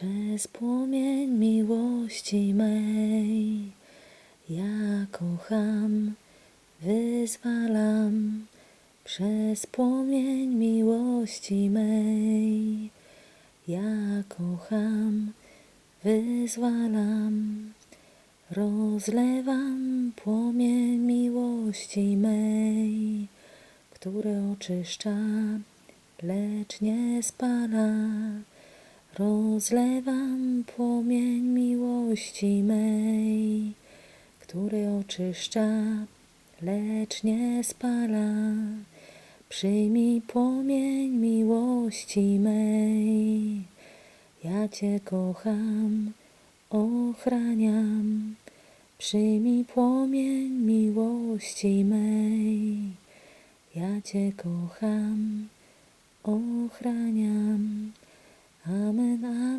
Przez płomień miłości mej ja kocham, wyzwalam. Przez płomień miłości mej ja kocham, wyzwalam. Rozlewam płomień miłości mej, które oczyszcza, lecz nie spala. Rozlewam płomień miłości mej, który oczyszcza, lecz nie spala. Przyjmij płomień miłości mej, ja Cię kocham, ochraniam. Przyjmij płomień miłości mej, ja Cię kocham, ochraniam. 雨な